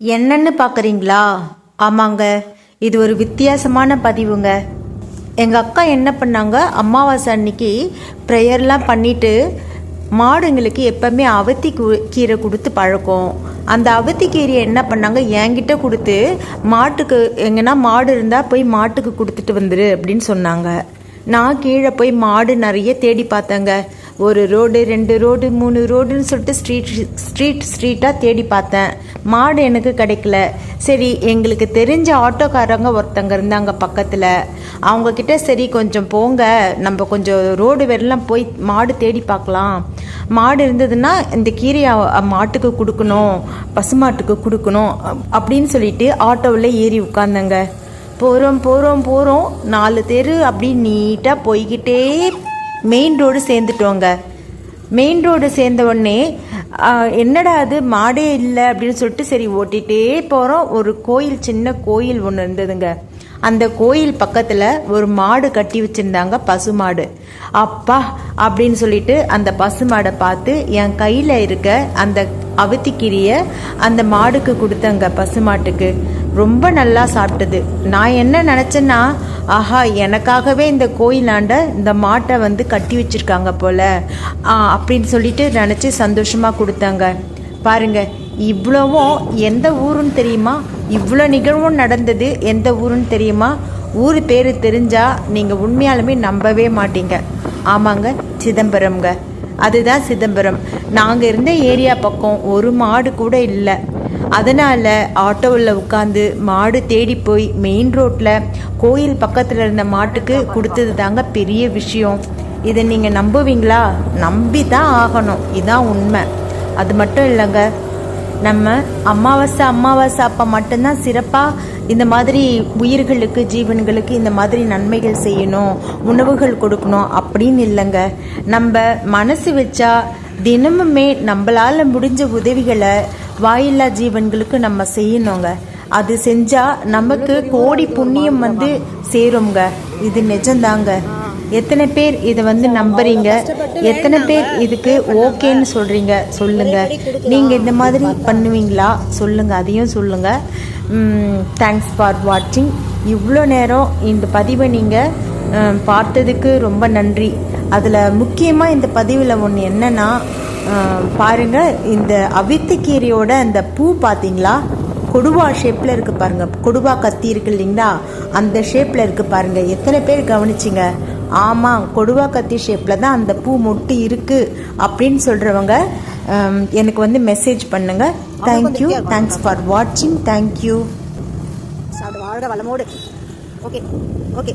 என்னன்னு பார்க்குறீங்களா ஆமாங்க. இது ஒரு வித்தியாசமான பதிவுங்க. எங்கள் அக்கா என்ன பண்ணாங்க? அமாவாசை அன்னைக்கு ப்ரேயர்லாம் பண்ணிட்டு மாடுங்களுக்கு எப்பவுமே அவத்தி கு- கீரை கொடுத்து பழக்கம். அந்த அவத்தி கீரையை என்ன பண்ணாங்க? என்கிட்ட கொடுத்து மாட்டுக்கு எங்கன்னா மாடு இருந்தால் போய் மாட்டுக்கு கொடுத்துட்டு வந்துரு அப்படின்னு சொன்னாங்க. நான் கீழே போய் மாடு நிறைய தேடி பார்த்தேங்க. ஒரு ரோடு ரெண்டு ரோடு மூணு ரோடுன்னு சொல்லிட்டு ஸ்ட்ரீட் ஸ்ட்ரீட் ஸ்ட்ரீட்டாக தேடி பார்த்தேன். மாடு எனக்கு கிடைக்கல. சரி எங்களுக்கு தெரிஞ்ச ஆட்டோக்காரங்க ஒருத்தங்க இருந்தாங்க பக்கத்தில். அவங்கக்கிட்ட சரி கொஞ்சம் போங்க. நம்ம கொஞ்சம் ரோடு வெள்ளம் போய் மாடு தேடி பார்க்கலாம். மாடு இருந்ததுன்னா இந்த கீரையை மாட்டுக்கு கொடுக்கணும் பசுமாட்டுக்கு கொடுக்கணும் அப்- அப்படின்னு சொல்லிட்டு ஆட்டோவில் ஏறி உட்காந்தங்க போகிறோம் போகிறோம் போகிறோம் நாலு தெரு அப்படி நீட்டாக போய்கிட்டே மெயின் ரோடு சேர்ந்துட்டோங்க. மெயின் ரோடு சேர்ந்த உடனே என்னடா அது? மாடே இல்லை அப்படின்னு சொல்லிட்டு சரி ஓட்டிகிட்டே போகிறோம் ஒரு கோயில் சின்ன கோயில் ஒன்று இருந்ததுங்க. அந்த கோயில் பக்கத்தில் ஒரு மாடு கட்டி வச்சுருந்தாங்க பசு மாடு. அப்பா அப்படின்னு சொல்லிட்டு அந்த பசு மாடை பார்த்து என் கையில் இருக்க அந்த அவத்திக்கீரியை அந்த மாடுக்கு கொடுத்தங்க பசுமாட்டுக்கு ரொம்ப நல்லா சாப்பிட்டது. நான் என்ன நினச்சேன்னா ஆஹா எனக்காகவே இந்த கோயிலாண்ட இந்த மாட்டை வந்து கட்டி வச்சிருக்காங்க போல. ஆ, அப்படின்னு சொல்லிட்டு நினச்சி சந்தோஷமாக கொடுத்தாங்க. பாருங்க இவ்வளவும் எந்த ஊருன்னு தெரியுமா? இவ்வளோ நிகழ்வும் நடந்தது எந்த ஊருன்னு தெரியுமா? ஊர் பேர் தெரிஞ்சா நீங்கள் உண்மையாலுமே நம்பவே மாட்டீங்க. ஆமாங்க சிதம்பரம்ங்க. அதுதான் சிதம்பரம். நாங்கள் இருந்த ஏரியா பக்கம் ஒரு மாடு கூட இல்லை. அதனால் ஆட்டோவில் உட்காந்து மாடு தேடி போய் மெயின் ரோட்டில் கோயில் பக்கத்தில் இருந்த மாட்டுக்கு கொடுத்தது தாங்க பெரிய விஷயம். இதை நீங்கள் நம்புவீங்களா? நம்பி தான் ஆகணும். இதான் உண்மை. அது மட்டும் இல்லைங்க. நம்ம அமாவாசை அமாவாசை அப்போ மட்டும்தான் சிறப்பாக இந்த மாதிரி உயிர்களுக்கு ஜீவன்களுக்கு இந்த மாதிரி நன்மைகள் செய்யணும் உணவுகள் கொடுக்கணும் அப்படின்னு இல்லைங்க. நம்ம மனசு வச்சா தினமுமே நம்மளால் முடிஞ்ச உதவிகளை வாயில்லா ஜீவன்களுக்கு நம்ம செய்யணுங்க. அது செஞ்சா நமக்கு கோடி புண்ணியம் வந்து சேருங்க இது நிஜம்தாங்க எத்தனை பேர் இதை வந்து நம்புறீங்க? எத்தனை பேர் இதுக்கு ஓகேன்னு சொல்றீங்க? சொல்லுங்க. நீங்க இந்த மாதிரி பண்ணுவீங்களா? சொல்லுங்க. அதையும் சொல்லுங்க. தேங்க்ஸ் ஃபார் வாட்சிங் இவ்வளோ நேரம் இந்த பதிவை நீங்கள் பார்த்ததுக்கு ரொம்ப நன்றி. அதில் முக்கியமாக இந்த பதிவில் ஒன்று என்னன்னா அஹ், பாருங்க இந்த அவித்துக்கீரையோட அந்த பூ பார்த்தீங்களா கொடுவா ஷேப்பில் இருக்கு பாருங்க. கொடுவா கத்தி இருக்கு இல்லைங்களா? அந்த ஷேப்பில் இருக்கு பாருங்க. எத்தனை பேர் கவனிச்சிங்க? ஆமாம் கொடுவா கத்தி ஷேப்பில் தான் அந்த பூ மொட்டு இருக்கு அப்படின்னு சொல்கிறவங்க எனக்கு வந்து மெசேஜ் பண்ணுங்க. தேங்க்யூ தேங்க்ஸ் ஃபார் வாட்சிங் தேங்க்யூ வாழ்க வளமோடு. Okay okay